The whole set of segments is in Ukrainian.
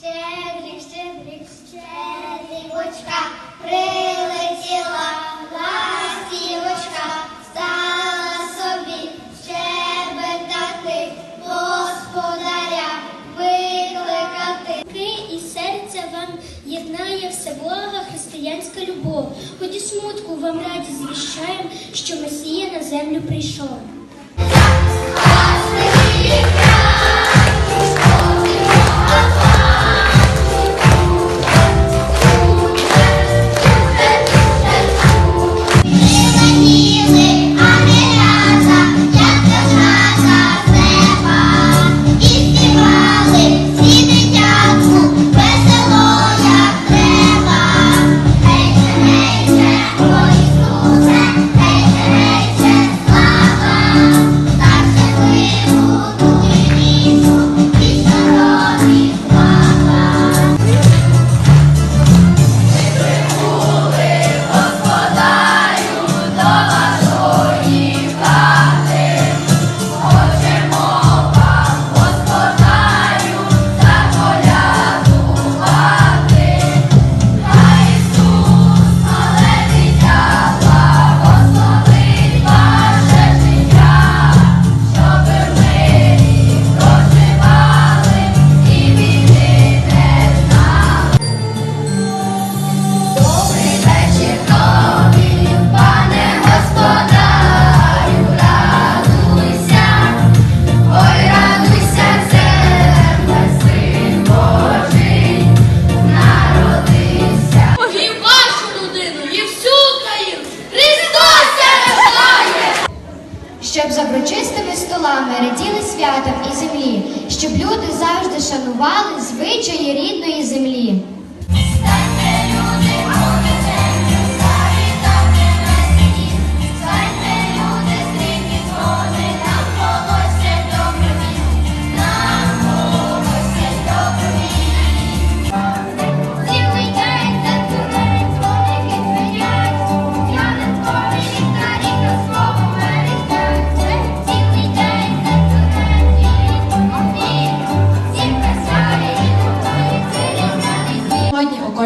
Щедрик, щедрик, щедрівочка, прилетіла ластівочка, стала собі щебетати, господаря викликати. І серця вам єднає все блага християнська любов. Хоч і смутку вам раді звіщаєм, що Месія на землю прийшов. Прочистими столами раділи святам і землі, щоб люди завжди шанували звичаї рідної землі.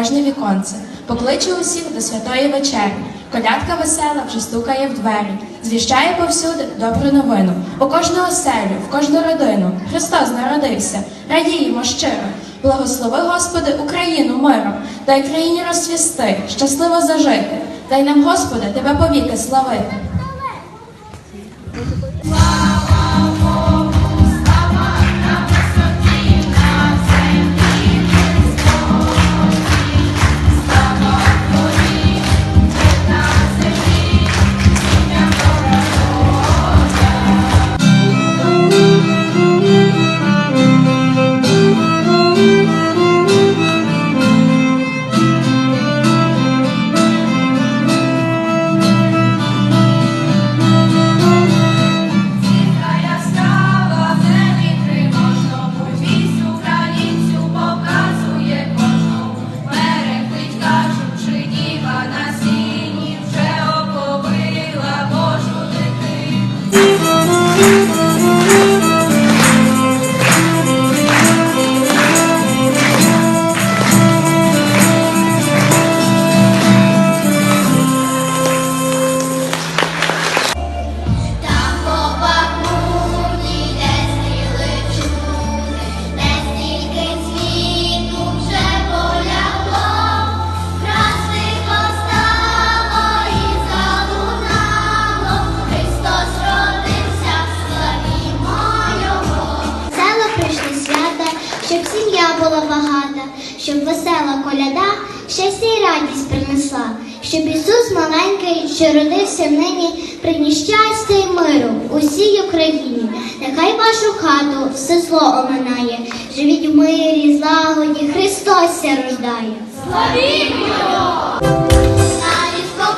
Кожне віконце покличе усіх до святої вечері. Колядка весела вже стукає в двері, звіщає повсюди добру новину. У кожну оселю, в кожну родину Христос народився, радіємо щиро. Благослови, Господи, Україну миром, дай країні розцвісти, щасливо зажити. Дай нам, Господи, Тебе повіки славити. Щоб весела коляда щастя й радість принесла, щоб Ісус маленький, що родився нині, приніс щастя й миру усій Україні. Нехай вашу хату все зло оминає, живіть в мирі, злагоді, Христос ся рождає. На різдво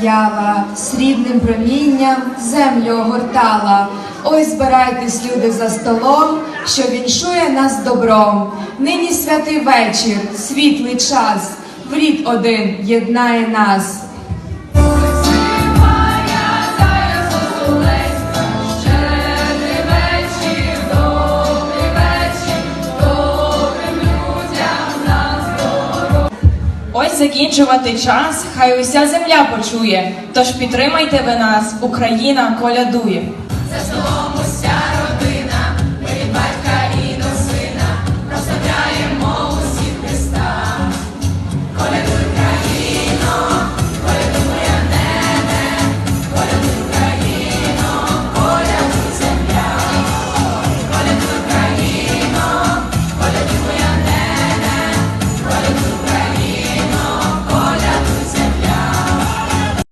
сіяла, срібним промінням землю огортала. Ой, збирайтесь, люди, за столом, що віншує нас добром. Нині святий вечір, світлий час, в рід один єднає нас. Ось закінчувати час, хай уся земля почує. Тож підтримайте ви нас, Україна колядує.